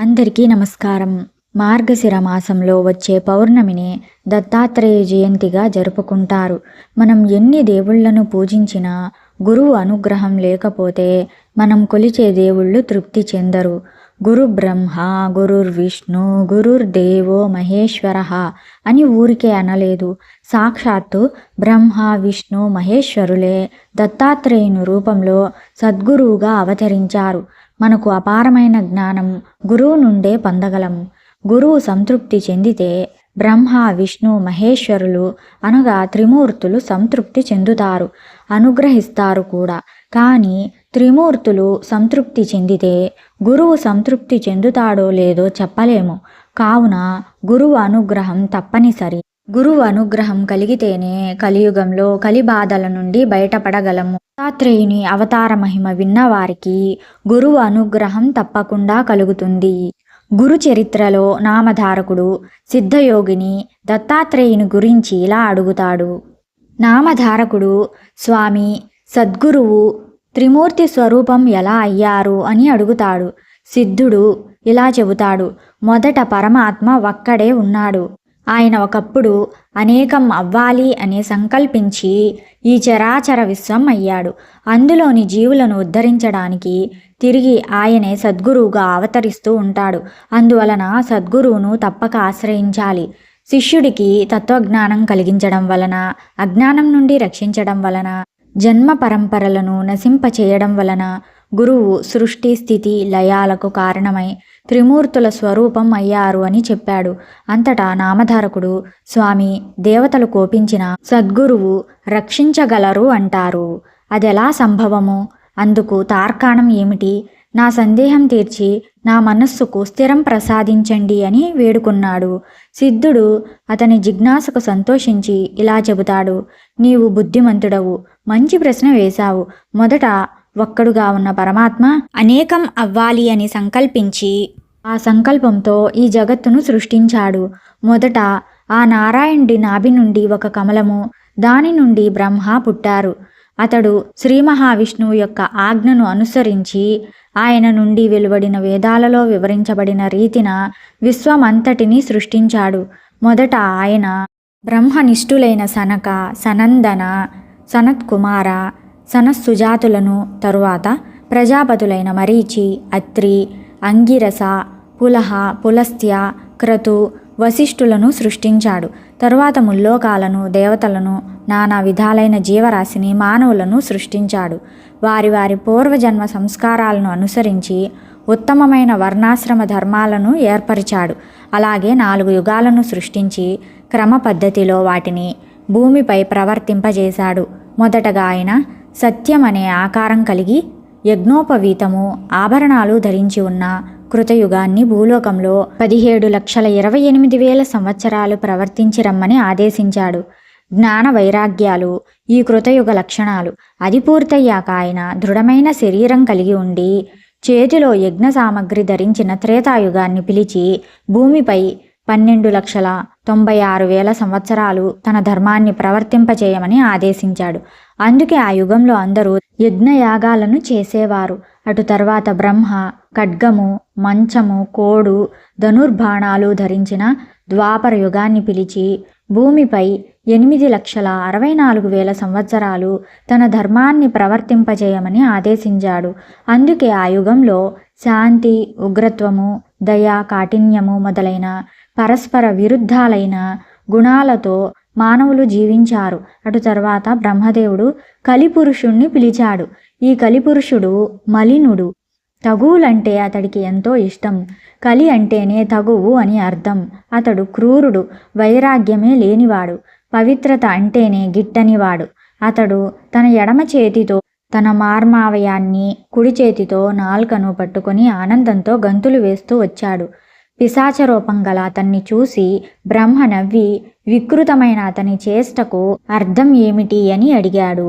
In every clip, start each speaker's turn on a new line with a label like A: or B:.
A: అందరికీ నమస్కారం. మార్గశిర మాసంలో వచ్చే పౌర్ణమిని దత్తాత్రేయ జయంతిగా జరుపుకుంటారు. మనం ఎన్ని దేవుళ్ళను పూజించినా గురువు అనుగ్రహం లేకపోతే మనం కొలిచే దేవుళ్ళు తృప్తి చెందరు. గురు బ్రహ్మ గురుర్ విష్ణు గురుర్ దేవో మహేశ్వర అని ఊరికే అనలేదు. సాక్షాత్తు బ్రహ్మ విష్ణు మహేశ్వరులే దత్తాత్రేయుని రూపంలో సద్గురువుగా అవతరించారు. మనకు అపారమైన జ్ఞానం గురువు నుండే పొందగలం. గురువు సంతృప్తి చెందితే బ్రహ్మ విష్ణు మహేశ్వరులు అనగా త్రిమూర్తులు సంతృప్తి చెందుతారు అనుగ్రహిస్తారు కూడా. కానీ త్రిమూర్తులు సంతృప్తి చెందితే గురువు సంతృప్తి చెందుతాడో లేదో చెప్పలేము. కావున గురువు అనుగ్రహం తప్పనిసరి. గురువు అనుగ్రహం కలిగితేనే కలియుగంలో కలిబాధల నుండి బయటపడగలము. దత్తాత్రేయుని అవతార మహిమ విన్నవారికి గురువు అనుగ్రహం తప్పకుండా కలుగుతుంది. గురు చరిత్రలో నామధారకుడు సిద్ధయోగిని దత్తాత్రేయుని గురించి ఇలా అడుగుతాడు. నామధారకుడు స్వామి సద్గురువు త్రిమూర్తి స్వరూపం ఎలా అయ్యారు? అని అడుగుతాడు. సిద్ధుడు ఇలా చెబుతాడు. మొదట పరమాత్మ ఒక్కడే ఉన్నాడు. ఆయన ఒకప్పుడు అనేకం అవ్వాలి అని సంకల్పించి ఈ చరాచర విశ్వం అయ్యాడు. అందులోని జీవులను ఉద్ధరించడానికి తిరిగి ఆయనే సద్గురువుగా అవతరిస్తూ ఉంటాడు. అందువలన సద్గురువును తప్పక ఆశ్రయించాలి. శిష్యుడికి తత్వజ్ఞానం కలిగించడం వలన అజ్ఞానం నుండి రక్షించడం వలన జన్మ పరంపరలను నశింపచేయడం వలన గురువు సృష్టి స్థితి లయాలకు కారణమై త్రిమూర్తుల స్వరూపం అయ్యారు అని చెప్పాడు. అంతటా నామధారకుడు స్వామి దేవతలు కోపించిన సద్గురువు రక్షించగలరు అంటారు. అదెలా సంభవము? అందుకు తార్కాణం ఏమిటి? నా సందేహం తీర్చి నా మనస్సుకు స్థిరం ప్రసాదించండి అని వేడుకున్నాడు. సిద్ధుడు అతని జిజ్ఞాసకు సంతోషించి ఇలా చెబుతాడు. నీవు బుద్ధిమంతుడవు మంచి ప్రశ్న వేశావు. మొదట ఒక్కడుగా ఉన్న పరమాత్మ అనేకం అవ్వాలి అని సంకల్పించి ఆ సంకల్పంతో ఈ జగత్తును సృష్టించాడు. మొదట ఆ నారాయణుడి నాభి నుండి ఒక కమలము దాని నుండి బ్రహ్మ పుట్టారు. అతడు శ్రీ మహావిష్ణువు యొక్క ఆజ్ఞను అనుసరించి ఆయన నుండి వెలువడిన వేదాలలో వివరించబడిన రీతిన విశ్వమంతటిని సృష్టించాడు. మొదట ఆయన బ్రహ్మనిష్ఠులైన సనక సనందన సనత్కుమార సనస్సుజాతులను తరువాత ప్రజాపతులైన మరీచి అత్రి అంగిరస పులహ పులస్త్య క్రతు వశిష్ఠులను సృష్టించాడు. తరువాత ముల్లోకాలను దేవతలను నానా విధాలైన జీవరాశిని మానవులను సృష్టించాడు. వారి వారి పూర్వజన్మ సంస్కారాలను అనుసరించి ఉత్తమమైన వర్ణాశ్రమ ధర్మాలను ఏర్పరిచాడు. అలాగే నాలుగు యుగాలను సృష్టించి క్రమ పద్ధతిలో వాటిని భూమిపై ప్రవర్తింపజేశాడు. మొదటగా ఆయన సత్యం అనే ఆకారం కలిగి యజ్ఞోపవీతము ఆభరణాలు ధరించి ఉన్న కృతయుగాన్ని భూలోకంలో పదిహేడు లక్షల ఇరవై ఎనిమిది వేల సంవత్సరాలు ప్రవర్తించి రమ్మని ఆదేశించాడు. జ్ఞాన వైరాగ్యాలు ఈ కృతయుగ లక్షణాలు అది పూర్తయ్యాక ఆయన దృఢమైన శరీరం కలిగి ఉండి చేతిలో యజ్ఞ సామగ్రి ధరించిన త్రేతాయుగాన్ని పిలిచి భూమిపై పన్నెండు లక్షల తొంభై ఆరు వేల సంవత్సరాలు తన ధర్మాన్ని ప్రవర్తింపచేయమని ఆదేశించాడు. అందుకే ఆ యుగంలో అందరూ యజ్ఞయాగాలను చేసేవారు. అటు తర్వాత బ్రహ్మ ఖడ్గము మంచము కోడు ధనుర్బాణాలు ధరించిన ద్వాపర యుగాన్ని పిలిచి భూమిపై ఎనిమిది లక్షల అరవై నాలుగు వేల సంవత్సరాలు తన ధర్మాన్ని ప్రవర్తింపజేయమని ఆదేశించాడు. అందుకే ఆ యుగంలో శాంతి ఉగ్రత్వము దయ కాఠిన్యము మొదలైన పరస్పర విరుద్ధాలైన గుణాలతో మానవులు జీవించారు. అటు తర్వాత బ్రహ్మదేవుడు కలిపురుషుణ్ణి పిలిచాడు. ఈ కలిపురుషుడు మలినుడు. తగువులంటే అతడికి ఎంతో ఇష్టం. కలి అంటేనే తగువు అని అర్థం. అతడు క్రూరుడు వైరాగ్యమే లేనివాడు. పవిత్రత అంటేనే గిట్టనివాడు. అతడు తన ఎడమ చేతితో తన మార్మావయాన్ని కుడి చేతితో నాల్కను పట్టుకొని ఆనందంతో గంతులు వేస్తూ వచ్చాడు. పిశాచ రూపం గల అతన్ని చూసి బ్రహ్మ నవ్వి వికృతమైన అతని చేష్టకు అర్థం ఏమిటి అని అడిగాడు.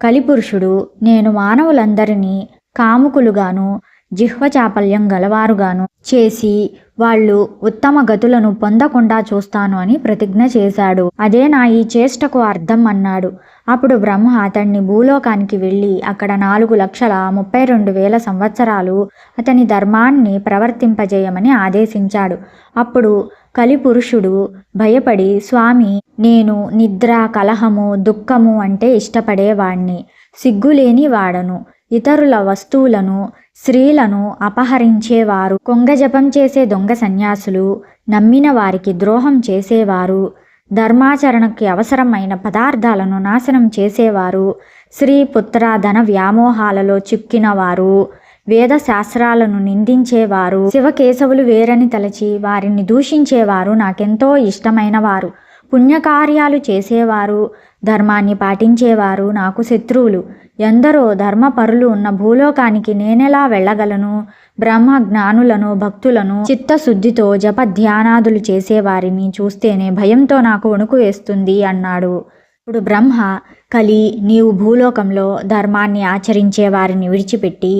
A: కలిపురుషుడు నేను మానవులందరినీ కాముకులుగాను జిహ్వ చాపల్యం గలవారుగాను చేసి వాళ్ళు ఉత్తమ గతులను పొందకుండా చూస్తాను అని ప్రతిజ్ఞ చేశాడు. అదే నా ఈ చేష్టకు అర్థం అన్నాడు. అప్పుడు బ్రహ్మ అతన్ని భూలోకానికి వెళ్ళి అక్కడ నాలుగు లక్షల ముప్పై రెండు వేల సంవత్సరాలు అతని ధర్మాన్ని ప్రవర్తింపజేయమని ఆదేశించాడు. అప్పుడు కలిపురుషుడు భయపడి స్వామి నేను నిద్ర కలహము దుఃఖము అంటే ఇష్టపడేవాణ్ణి. సిగ్గులేని వాడను. ఇతరుల వస్తువులను స్త్రీలను అపహరించేవారు. కొంగజపం చేసే దొంగ సన్యాసులు నమ్మిన వారికి ద్రోహం చేసేవారు. ధర్మాచరణకి అవసరమైన పదార్థాలను నాశనం చేసేవారు. స్త్రీ పుత్ర ధన వ్యామోహాలలో చిక్కినవారు. వేద శాస్త్రాలను నిందించేవారు. శివకేశవులు వేరని తలచి వారిని దూషించేవారు. నాకెంతో ఇష్టమైన వారు పుణ్యకార్యాలు చేసేవారు ధర్మాన్ని పాటించేవారు నాకు శత్రువులు. ఎందరో ధర్మపరులు ఉన్న భూలోకానికి నేనెలా వెళ్ళగలను? బ్రహ్మ జ్ఞానులను భక్తులను చిత్తశుద్ధితో జప ధ్యానాదులు చేసేవారిని చూస్తేనే భయంతో నాకు వణుకు వేస్తుంది అన్నాడు. ఇప్పుడు బ్రహ్మ కలి నీవు భూలోకంలో ధర్మాన్ని ఆచరించే వారిని విడిచిపెట్టి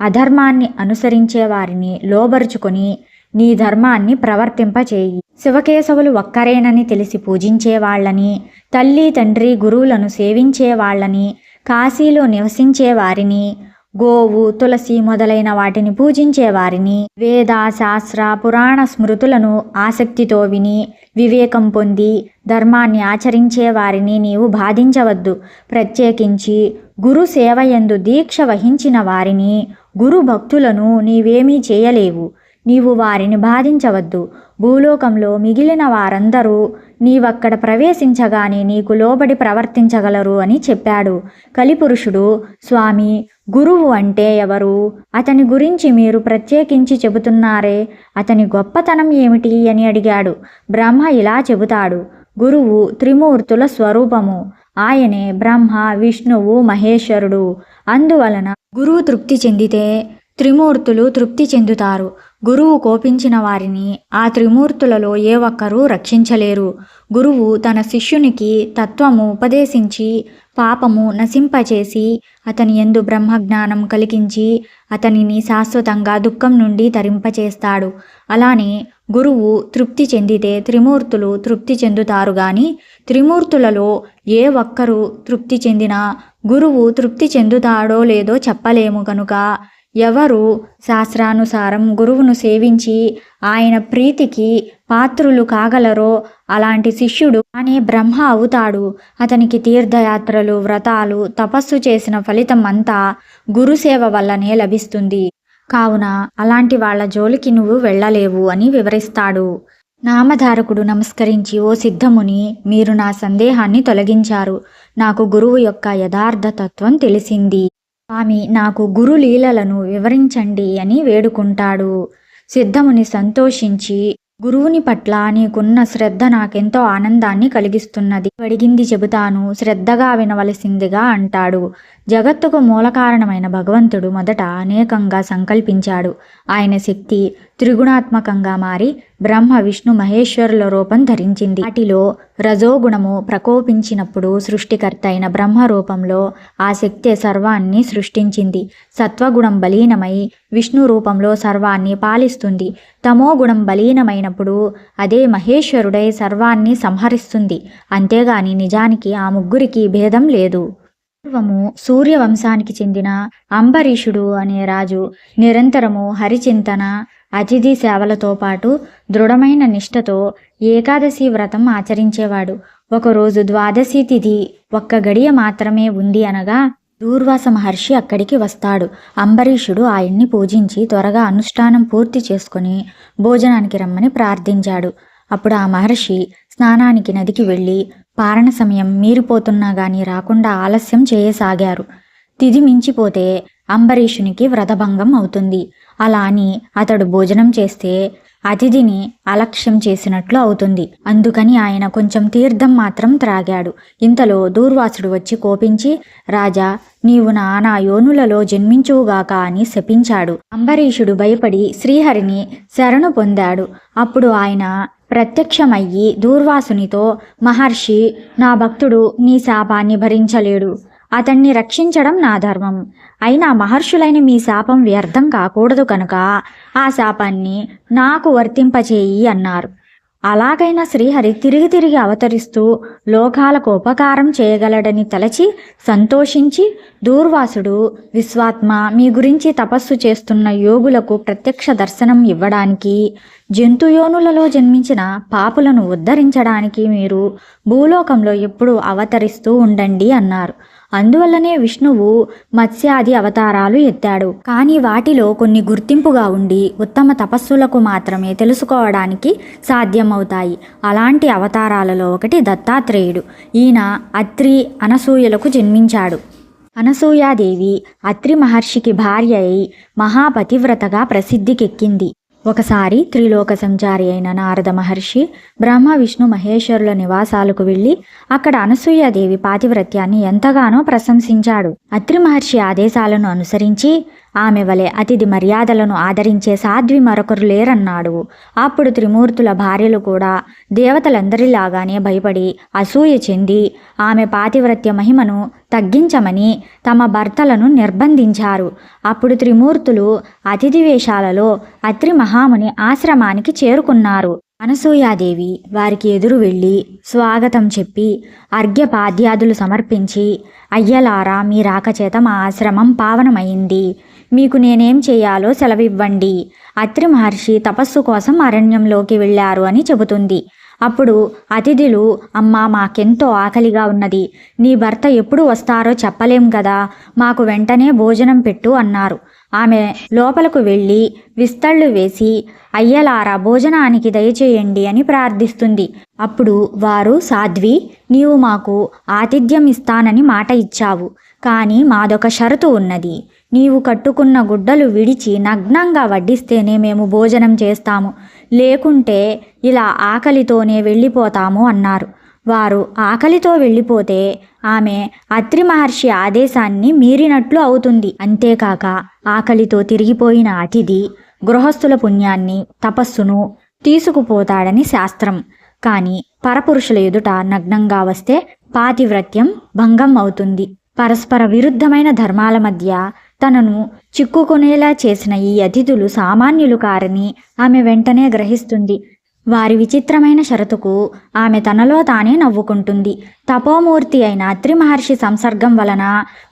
A: అధర్మాన్ని అనుసరించే వారిని లోబరుచుకొని నీ ధర్మాన్ని ప్రవర్తింపచేయి. శివకేశవులు ఒక్కరేనని తెలిసి పూజించే వాళ్ళని తల్లి తండ్రి గురువులను సేవించే వాళ్ళని కాశీలో నివసించే వారిని గోవు తులసి మొదలైన వాటిని పూజించే వారిని వేద శాస్త్ర పురాణ స్మృతులను ఆసక్తితో విని వివేకం పొంది ధర్మాన్ని ఆచరించే వారిని నీవు బాధించవద్దు. ప్రత్యేకించి గురు సేవయందు దీక్ష వహించిన వారిని గురు భక్తులను నీవేమీ చేయలేవు. నీవు వారిని బాధించవద్దు. భూలోకంలో మిగిలిన వారందరూ నీవక్కడ ప్రవేశించగానే నీకు లోబడి ప్రవర్తించగలరు అని చెప్పాడు. కలిపురుషుడు స్వామి గురువు అంటే ఎవరు? అతని గురించి మీరు ప్రత్యేకించి చెబుతున్నారే? అతని గొప్పతనం ఏమిటి? అని అడిగాడు. బ్రహ్మ ఇలా చెబుతాడు గురువు త్రిమూర్తుల స్వరూపము. ఆయనే బ్రహ్మ విష్ణువు మహేశ్వరుడు. అందువలన గురువు తృప్తి చెందితే త్రిమూర్తులు తృప్తి చెందుతారు. గురువు కోపించిన వారిని ఆ త్రిమూర్తులలో ఏ ఒక్కరూ రక్షించలేరు. గురువు తన శిష్యునికి తత్వము ఉపదేశించి పాపము నశింపచేసి అతని ఎందు బ్రహ్మజ్ఞానం కలిగించి అతనిని శాశ్వతంగా దుఃఖం నుండి తరింపచేస్తాడు. అలానే గురువు తృప్తి చెందితే త్రిమూర్తులు తృప్తి చెందుతారు గాని త్రిమూర్తులలో ఏ ఒక్కరు తృప్తి చెందినా గురువు తృప్తి చెందుతాడో లేదో చెప్పలేము కనుక ఎవరు శాస్త్రానుసారం గురువును సేవించి ఆయన ప్రీతికి పాత్రులు కాగలరో అలాంటి శిష్యుడు అనే బ్రహ్మ అవుతాడు. అతనికి తీర్థయాత్రలు వ్రతాలు తపస్సు చేసిన ఫలితం అంతా గురుసేవ వల్లనే లభిస్తుంది. కావున అలాంటి వాళ్ళ జోలికి నువ్వు వెళ్ళలేవు అని వివరిస్తాడు. నామధారకుడు నమస్కరించి ఓ సిద్ధముని మీరు నా సందేహాన్ని తొలగించారు. నాకు గురువు యొక్క యథార్థ తత్వం తెలిసింది. స్వామి నాకు గురు లీలలను వివరించండి అని వేడుకుంటాడు. సిద్ధముని సంతోషించి గురువుని పట్ల నీకున్న శ్రద్ధ నాకెంతో ఆనందాన్ని కలిగిస్తున్నది. అడిగింది చెబుతాను శ్రద్ధగా వినవలసిందిగా అంటాడు. జగత్తుకు మూల కారణమైన భగవంతుడు మొదట అనేకంగా సంకల్పించాడు. ఆయన శక్తి త్రిగుణాత్మకంగా మారి బ్రహ్మ విష్ణు మహేశ్వరుల రూపం ధరించింది. వాటిలో రజోగుణము ప్రకోపించినప్పుడు సృష్టికర్త అయిన బ్రహ్మ రూపంలో ఆ శక్తి సర్వాన్ని సృష్టించింది. సత్వగుణం బలీనమై విష్ణు రూపంలో సర్వాన్ని పాలిస్తుంది. తమో గుణం బలీనమైనప్పుడు అదే మహేశ్వరుడై సర్వాన్ని సంహరిస్తుంది. అంతేగాని నిజానికి ఆ ముగ్గురికి భేదం లేదు. పూర్వము సూర్యవంశానికి చెందిన అంబరీషుడు అనే రాజు నిరంతరము హరిచింతన అతిథి సేవలతో పాటు దృఢమైన నిష్ఠతో ఏకాదశి వ్రతం ఆచరించేవాడు. ఒకరోజు ద్వాదశి తిథి ఒక్క గడియ మాత్రమే ఉంది అనగా దూర్వాస మహర్షి అక్కడికి వస్తాడు. అంబరీషుడు ఆయన్ని పూజించి త్వరగా అనుష్ఠానం పూర్తి చేసుకుని భోజనానికి రమ్మని ప్రార్థించాడు. అప్పుడు ఆ మహర్షి స్నానానికి నదికి వెళ్ళి పారణ సమయం మీరిపోతున్నా గాని రాకుండా ఆలస్యం చేయసాగారు. తిది మించిపోతే అంబరీషునికి వ్రతభంగం అవుతుంది. అలా అని అతడు భోజనం చేస్తే అతిథిని అలక్ష్యం చేసినట్లు అవుతుంది. అందుకని ఆయన కొంచెం తీర్థం మాత్రం త్రాగాడు. ఇంతలో దూర్వాసుడు వచ్చి కోపించి రాజా నీవు నానా యోనులలో జన్మించువుగాక అని శపించాడు. అంబరీషుడు భయపడి శ్రీహరిని శరణు పొందాడు. అప్పుడు ఆయన ప్రత్యక్షమయ్యి దూర్వాసునితో మహర్షి నా భక్తుడు నీ శాపాన్ని భరించలేడు. అతన్ని రక్షించడం నా ధర్మం. అయినా మహర్షులైన మీ శాపం వ్యర్థం కాకూడదు కనుక ఆ శాపాన్ని నాకు వర్తింపచేయి అన్నారు. అలాగైనా శ్రీహరి తిరిగి తిరిగి అవతరిస్తూ లోకాలకు ఉపకారం చేయగలడని తలచి సంతోషించి దూర్వాసుడు విశ్వాత్మ మీ గురించి తపస్సు చేస్తున్న యోగులకు ప్రత్యక్ష దర్శనం ఇవ్వడానికి జంతుయోనులలో జన్మించిన పాపులను ఉద్ధరించడానికి మీరు భూలోకంలో ఎప్పుడూ అవతరిస్తూ ఉండండి అన్నారు. అందువల్లనే విష్ణువు మత్స్యాది అవతారాలు ఎత్తాడు. కానీ వాటిలో కొన్ని గుర్తింపుగా ఉండి ఉత్తమ తపస్సులకు మాత్రమే తెలుసుకోవడానికి సాధ్యమవుతాయి. అలాంటి అవతారాలలో ఒకటి దత్తాత్రేయుడు. ఈయన అత్రి అనసూయలకు జన్మించాడు. అనసూయాదేవి అత్రి మహర్షికి భార్య అయి మహాపతివ్రతగా ప్రసిద్ధికెక్కింది. ఒకసారి త్రిలోక సంచారి అయిన నారద మహర్షి బ్రహ్మ విష్ణు మహేశ్వరుల నివాసాలకు వెళ్ళి అక్కడ అనసూయాదేవి పాతివ్రత్యాన్ని ఎంతగానో ప్రశంసించాడు. అత్రి మహర్షి ఆదేశాలను అనుసరించి ఆమె వలె అతిథి మర్యాదలను ఆదరించే సాధ్వి మరొకరు లేరన్నాడు. అప్పుడు త్రిమూర్తుల భార్యలు కూడా దేవతలందరిలాగానే భయపడి అసూయ చెంది ఆమె పాతివ్రత్య మహిమను తగ్గించమని తమ భర్తలను నిర్బంధించారు. అప్పుడు త్రిమూర్తులు అతిథి వేషాలలో అత్రి మహాముని ఆశ్రమానికి చేరుకున్నారు. అనసూయాదేవి వారికి ఎదురు వెళ్ళి స్వాగతం చెప్పి అర్ఘ్యపాద్యాదులు సమర్పించి అయ్యలారా మీ రాకచేత మా ఆశ్రమం పావనమైంది. మీకు నేనేం చేయాలో సెలవివ్వండి. అత్రి మహర్షి తపస్సు కోసం అరణ్యంలోకి వెళ్ళారు అని చెబుతుంది. అప్పుడు అతిథులు అమ్మా మాకెంతో ఆకలిగా ఉన్నది. నీ భర్త ఎప్పుడు వస్తారో చెప్పలేం కదా. మాకు వెంటనే భోజనం పెట్టు అన్నారు. ఆమె లోపలకు వెళ్ళి విస్తళ్ళు వేసి అయ్యలారా భోజనానికి దయచేయండి అని ప్రార్థిస్తుంది. అప్పుడు వారు సాధ్వి నీవు మాకు ఆతిథ్యం ఇస్తానని మాట ఇచ్చావు. కానీ మాదొక షరతు ఉన్నది. నీవు కట్టుకున్న గుడ్డలు విడిచి నగ్నంగా వడ్డిస్తేనే మేము భోజనం చేస్తాము. లేకుంటే ఇలా ఆకలితోనే వెళ్ళిపోతాము అన్నారు. వారు ఆకలితో వెళ్ళిపోతే ఆమె అత్రి మహర్షి ఆదేశాన్ని మీరినట్లు అవుతుంది. అంతేకాక ఆకలితో తిరిగిపోయిన అతిథి గృహస్థుల పుణ్యాన్ని తపస్సును తీసుకుపోతాడని శాస్త్రం. కానీ పరపురుషుల ఎదుట నగ్నంగా వస్తే పాతివ్రత్యం భంగం అవుతుంది. పరస్పర విరుద్ధమైన ధర్మాల మధ్య తనను చిక్కుకునేలా చేసిన ఈ అతిథులు సామాన్యులు కారని ఆమె వెంటనే గ్రహిస్తుంది. వారి విచిత్రమైన షరతుకు ఆమె తనలో తానే నవ్వుకుంటుంది. తపోమూర్తి అయిన అత్రి మహర్షి సంసర్గం వలన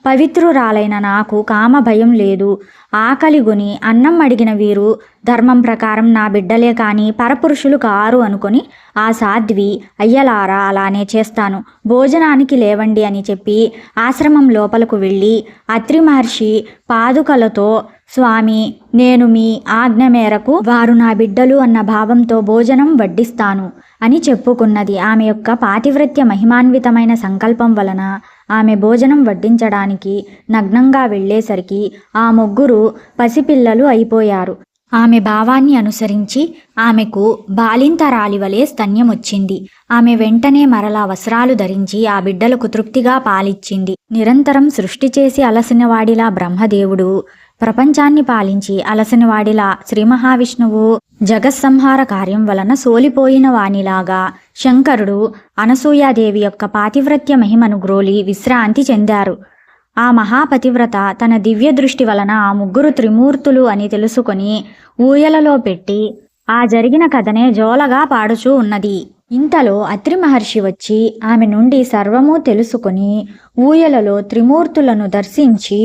A: పవిత్రురాలైన నాకు కామ భయం లేదు. ఆకలిగొని అన్నం అడిగిన వీరు ధర్మం ప్రకారం నా బిడ్డలే కానీ పరపురుషులు కారు అనుకొని ఆ సాధ్వి అయ్యలారా అలానే చేస్తాను. భోజనానికి లేవండి అని చెప్పి ఆశ్రమం లోపలకు వెళ్ళి అత్రి మహర్షి పాదుకలతో స్వామి నేను మీ ఆజ్ఞ మేరకు వారు నా బిడ్డలు అన్న భావంతో భోజనం వడ్డిస్తాను అని చెప్పుకున్నది. ఆమె యొక్క పాతివ్రత్య మహిమాన్వితమైన సంకల్పం వలన ఆమె భోజనం వడ్డించడానికి నగ్నంగా వెళ్ళేసరికి ఆ ముగ్గురు పసిపిల్లలు అయిపోయారు. ఆమె భావాన్ని అనుసరించి ఆమెకు బాలింతరాలివలే స్తన్యం వచ్చింది ఆమె వెంటనే మరలా వస్త్రాలు ధరించి ఆ బిడ్డలకు తృప్తిగా పాలిచ్చింది. నిరంతరం సృష్టి చేసి అలసిన వాడిలా బ్రహ్మదేవుడు ప్రపంచాన్ని పాలించి అలసిన వాడిలా శ్రీ మహావిష్ణువు జగత్సంహార కార్యం వలన సోలిపోయిన వానిలాగా శంకరుడు అనసూయాదేవి యొక్క పాతివ్రత్య మహిమను గ్రోలి విశ్రాంతి చెందారు. ఆ మహాపతివ్రత తన దివ్య దృష్టి వలన ఆ ముగ్గురు త్రిమూర్తులు అని తెలుసుకొని ఊయలలో పెట్టి ఆ జరిగిన కథనే జోలగా పాడుచూ ఉన్నది. ఇంతలో అత్రి మహర్షి వచ్చి ఆమె నుండి సర్వము తెలుసుకొని ఊయలలో త్రిమూర్తులను దర్శించి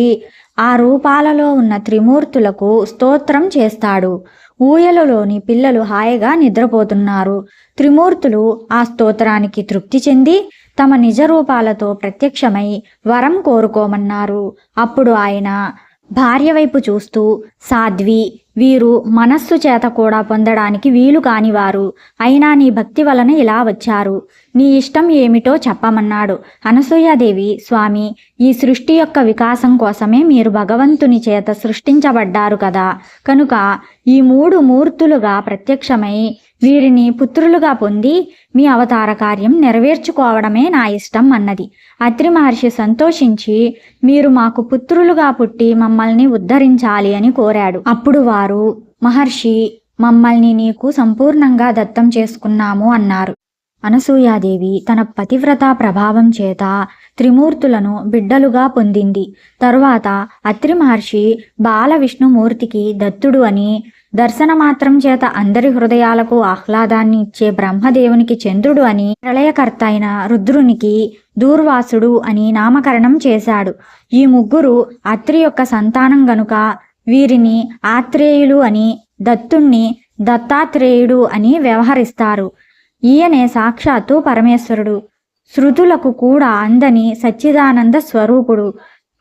A: ఆ రూపాలలో ఉన్న త్రిమూర్తులకు స్తోత్రం చేస్తాడు. ఊయలలోని పిల్లలు హాయిగా నిద్రపోతున్నారు. త్రిమూర్తులు ఆ స్తోత్రానికి తృప్తి చెంది తమ నిజ రూపాలతో ప్రత్యక్షమై వరం కోరుకోమన్నారు. అప్పుడు ఆయన భార్య వైపు చూస్తూ సాధ్వి వీరు మనస్సు చేత కూడా పొందడానికి వీలు కానివారు. అయినా నీ భక్తి వలన ఇలా వచ్చారు. నీ ఇష్టం ఏమిటో చెప్పమన్నాడు. అనసూయాదేవి స్వామి ఈ సృష్టి యొక్క వికాసం కోసమే మీరు భగవంతుని చేత సృష్టించబడ్డారు కదా. కనుక ఈ మూడు మూర్తులుగా ప్రత్యక్షమై వీరిని పుత్రులుగా పొంది మీ అవతార కార్యం నెరవేర్చుకోవడమే నా ఇష్టం అన్నది. అత్రి మహర్షి సంతోషించి మీరు మాకు పుత్రులుగా పుట్టి మమ్మల్ని ఉద్ధరించాలి అని కోరాడు. అప్పుడు వారు మహర్షి మమ్మల్ని నీకు సంపూర్ణంగా దత్తం చేసుకున్నాము అన్నారు. అనసూయాదేవి తన పతివ్రత ప్రభావం చేత త్రిమూర్తులను బిడ్డలుగా పొందింది. తరువాత అత్రి మహర్షి బాల విష్ణుమూర్తికి దత్తుడు అని దర్శనమాత్రం చేత అందరి హృదయాలకు ఆహ్లాదాన్ని ఇచ్చే బ్రహ్మదేవునికి చంద్రుడు అని ప్రళయకర్త అయిన రుద్రునికి దూర్వాసుడు అని నామకరణం చేశాడు. ఈ ముగ్గురు అత్రి యొక్క సంతానం గనుక వీరిని ఆత్రేయులు అని దత్తుణ్ణి దత్తాత్రేయుడు అని వ్యవహరిస్తారు. ఈయనే సాక్షాత్తు పరమేశ్వరుడు. శృతులకు కూడా అందని సచ్చిదానంద స్వరూపుడు.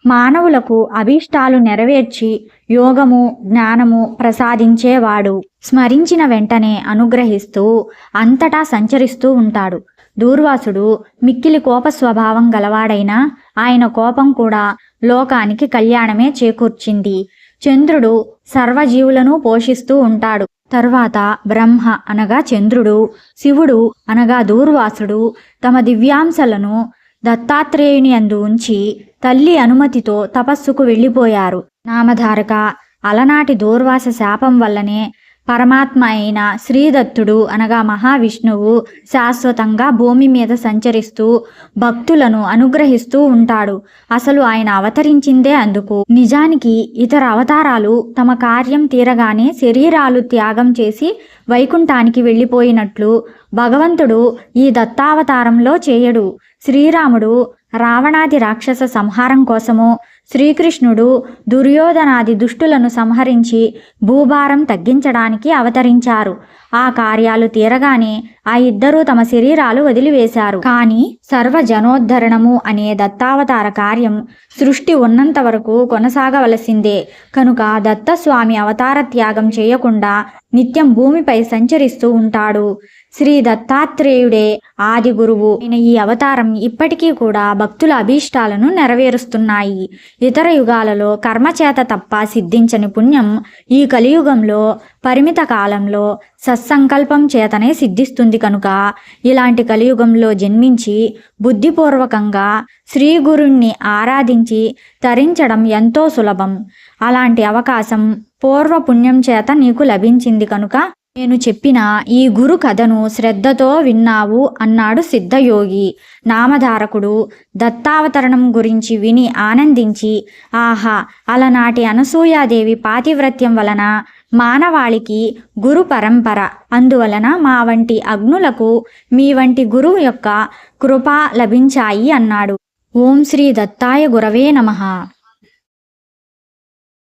A: మానవులకు అభీష్టాలు నెరవేర్చి యోగము జ్ఞానము ప్రసాదించేవాడు. స్మరించిన వెంటనే అనుగ్రహిస్తూ అంతటా సంచరిస్తూ ఉంటాడు. దూర్వాసుడు మిక్కిలి కోప స్వభావం గలవాడైనా ఆయన కోపం కూడా లోకానికి కళ్యాణమే చేకూర్చింది. చంద్రుడు సర్వజీవులను పోషిస్తూ ఉంటాడు. తర్వాత బ్రహ్మ అనగా చంద్రుడు శివుడు అనగా దూర్వాసుడు తమ దివ్యాంశలను దత్తాత్రేయుని అందు ఉంచి తల్లి అనుమతితో తపస్సుకు వెళ్ళిపోయారు. నామధారక అలనాటి దూర్వాస శాపం వల్లనే పరమాత్మ అయిన శ్రీదత్తుడు అనగా మహావిష్ణువు శాశ్వతంగా భూమి మీద సంచరిస్తూ భక్తులను అనుగ్రహిస్తూ ఉంటాడు. అసలు ఆయన అవతరించిందే అందుకు. నిజానికి ఇతర అవతారాలు తమ కార్యం తీరగానే శరీరాలు త్యాగం చేసి వైకుంఠానికి వెళ్ళిపోయినట్లు భగవంతుడు ఈ దత్తావతారంలో చేయడు. శ్రీరాముడు రావణాది రాక్షస సంహారం కోసము శ్రీకృష్ణుడు దుర్యోధనాది దుష్టులను సంహరించి భూభారం తగ్గించడానికి అవతరించారు. ఆ కార్యాలు తీరగానే ఆ ఇద్దరూ తమ శరీరాలు వదిలివేశారు. కానీ సర్వజనోద్ధరణము అనే దత్తావతార కార్యం సృష్టి ఉన్నంత వరకు కొనసాగవలసిందే. కనుక దత్తస్వామి అవతార త్యాగం చేయకుండా నిత్యం భూమిపై సంచరిస్తూ ఉంటాడు. శ్రీ దత్తాత్రేయుడే ఆది గురువు ఆయన ఈ అవతారం ఇప్పటికీ కూడా భక్తుల అభీష్టాలను నెరవేరుస్తున్నాయి. ఇతర యుగాలలో కర్మచేత తప్ప సిద్ధించని పుణ్యం ఈ కలియుగంలో పరిమిత కాలంలో సత్సంకల్పం చేతనే సిద్ధిస్తుంది కనుక ఇలాంటి కలియుగంలో జన్మించి బుద్ధిపూర్వకంగా శ్రీ గురుణ్ణి ఆరాధించి తరించడం ఎంతో సులభం. అలాంటి అవకాశం పూర్వ పుణ్యం చేత నీకు లభించింది కనుక నేను చెప్పిన ఈ గురు కథను శ్రద్ధతో విన్నావు అన్నాడు సిద్ధయోగి. నామధారకుడు దత్తావతరణం గురించి విని ఆనందించి ఆహా అలనాటి అనసూయాదేవి పాతివ్రత్యం వలన మానవాళికి గురు పరంపర. అందువలన మా వంటి అగ్నులకు మీ వంటి గురువు యొక్క కృప లభించాయి అన్నాడు. ఓం శ్రీ దత్తాయ గురవే నమః.